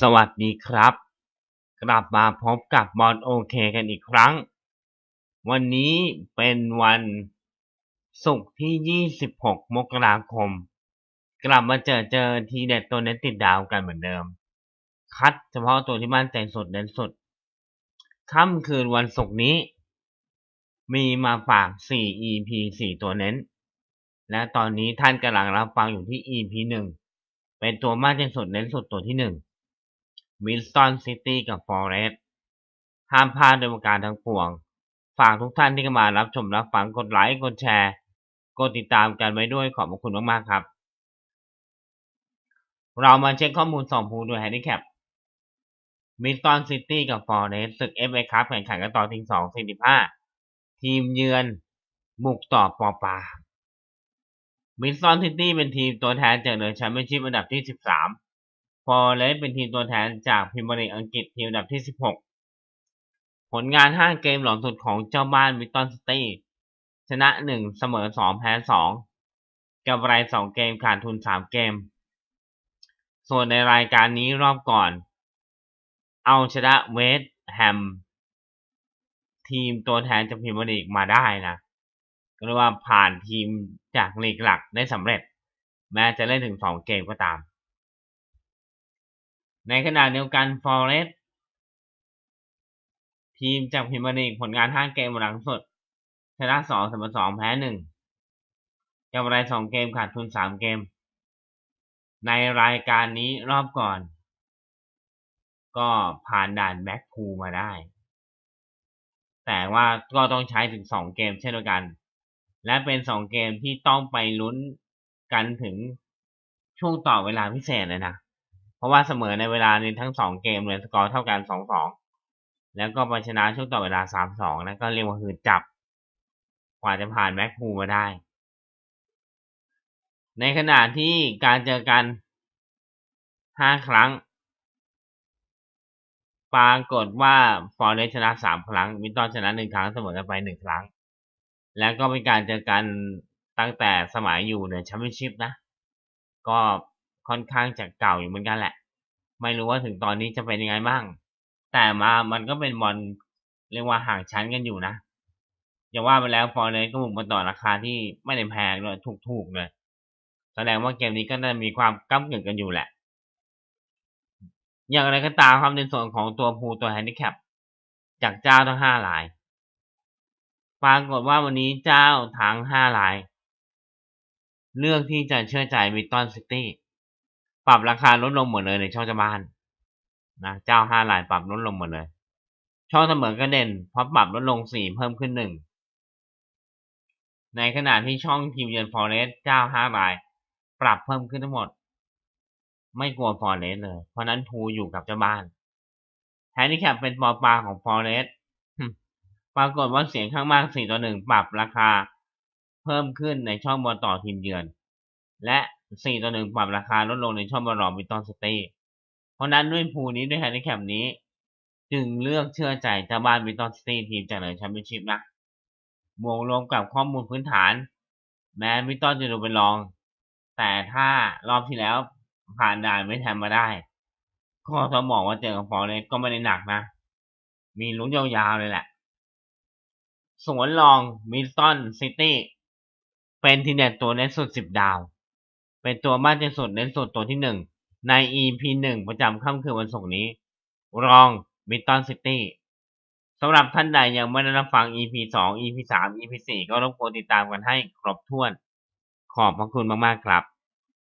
สวัสดีครับ กลับมาพบกับบอลโอเคกันอีกครั้ง วันนี้เป็นวันศุกร์ที่ 26 มกราคม กลับมาเจอเจอทีเด็ดตัวเน็ตติดดาวกันเหมือนเดิม คัดเฉพาะตัวที่มั่นใจสุดเด่นสุดค่ำคืนวันศุกร์นี้ มีมาฝาก 4 EP 4 ตัวเน้น และตอนนี้ท่านกำลังรับฟังอยู่ที่ EP 1 เป็นตัวมากที่สุดเน้นสุดตัวที่ 1 วินสตันซิตี้กับฟอเรสต์ห้ามพลาดโดยประการทั้งปวง ฝากทุกท่านที่เข้ามารับชมรับฟังกดไลค์กดแชร์ กดติดตามกันไว้ด้วยขอบคุณมากๆครับ เรามาเช็คข้อมูลสองภูด้วยแฮนดิแคปมิสตันซิตี้กับฟอเรสต์ศึกเอฟเอคัพแข่งขันกันต่อทีสองสี่สิบห้าทีมเยือนบุกต่อปอปามิสตันซิตี้เป็นทีมตัวแทนจากเดอแชมเปี้ยนชิพอันดับที่สิบสาม ฟอเรสเป็นทีมตัวแทนจากพรีเมียร์ลีกอังกฤษทีมอันดับที่สิบหกผลงานห้าเกมหลังสุดของเจ้าบ้านมิสตันซิตี้ชนะหนึ่งเสมอสองแพ้สองกำไรสองเกมขาดทุนสามเกม ส่วนในรายการนี้รอบก่อน เอาชนะเวสต์แฮมทีมตัวแทนจากพรีเมียร์ลีกมาได้นะก็เรียกว่าผ่านทีมจากลีกหลักได้สำเร็จ แม้จะเล่นถึงสองเกมก็ตาม ในขณะเดียวกันฟอร์เรสทีมจากพรีเมียร์ลีกผลงานห้าเกมหลังสุด ชนะสองเสมอสองแพ้หนึ่งกำไรสองเกมขาดทุนสามเกม ในรายการนี้รอบก่อน ก็ผ่านด่านแบ็คพูมาได้ แต่ว่าก็ต้องใช้ถึงสองเกมเช่นเดียวกัน และเป็นสองเกมที่ต้องไปลุ้นกันถึงช่วงต่อเวลาพิเศษเลยนะ ราะว่าเสมอในเวลานี้ทั้งสองเกมเลยสกอร์เท่ากันสองสองแล้วก็ไปชนะช่วงต่อเวลาสามสองแล้วก็เรียกว่าหืดจับ กว่าจะผ่านแบ็คพูมาได้ ในขณะที่การเจอกันห้าครั้ง ปรากฏว่าฟอร์เรสชนะสามครั้งมิตอนชนะหนึ่งครั้งเสมอกันไปหนึ่งครั้ง แล้วก็เป็นการเจอกันตั้งแต่สมัยอยู่ในแชมเปี้ยนชิพนะ ก็ค่อนข้างจะเก่าอยู่เหมือนกันแหละ ไม่รู้ว่าถึงตอนนี้จะเป็นยังไงบ้าง แต่มามันก็เป็นบอลเรียกว่าห่างชั้นกันอยู่นะอย่าว่าไปแล้วฟอร์เรสก็บุกมาต่อราคาที่ไม่ได้แพงเลยถูกๆเลยแสดงว่าเกมนี้ก็น่ามีความก้ากึ่งกันอยู่แหละ อย่างไรก็ตามครับในส่วนของตัวพูตัวแฮนดิแคปจากเจ้าทั้งห้าราย ปรากฏว่าวันนี้เจ้าทั้งห้าราย เลือกที่จะเชื่อใจมิตตันซิตี้ ปรับราคาลดลงหมดเลยในช่องจะบ้านนะเจ้าห้ารายปรับลดลงหมดเลย ช่องเสมอก็เด่นเพราะปรับลดลงสี่เพิ่มขึ้นหนึ่งในขณะที่ช่องทีมเยือนฟอร์เรสเจ้าห้าราย ปรับเพิ่มขึ้นทั้งหมด ไม่กลัวฟอร์เรสเลย เพราะนั้นทูอยู่กับเจ้าบ้านแฮนดิแคปเป็นปอปลาของฟอร์เรสปรากฏว่าเสียงข้างมากสี่ต่อหนึ่งปรับราคา เพิ่มขึ้นในช่องบอลต่อทีมเยือน และ สี่ต่อหนึ่งปรับราคาลดลงในช่องบอลรองมิตตันสตี้เพราะนั้นด้วยพูนี้ด้วยแฮนดิแคปนี้ จึงเลือกเชื่อใจเจ้าบ้านมิตตันสตี้ทีมจากเดอแชมเปี้ยนชิพนะบวกรวมกับข้อมูลพื้นฐาน แม้มิตตันจะดูเป็นรอง แต่ถ้ารอบที่แล้วผ่านด่านไม่แทนมาได้ ก็ต้องบอกว่าเจอกับฟอร์เรสก็ไม่ได้หนักนะ มีลุ้นยาวๆเลยแหละสวนรองมิสตันซิตี้เป็นทีเด็ดตัวเน้นสุดสิบดาว เป็นตัวมากที่สุดเน้นสุดตัวที่หนึ่งใน EP หนึ่งประจำค่ำคืนวันศุกร์นี้ รองมิตตันซิตี้สำหรับท่านใดยังไม่ได้รับฟัง EP สอง EP สาม EP สี่ก็รบกวนติดตามกันให้ครบถ้วน ขอบพระคุณมาก ๆ ครับ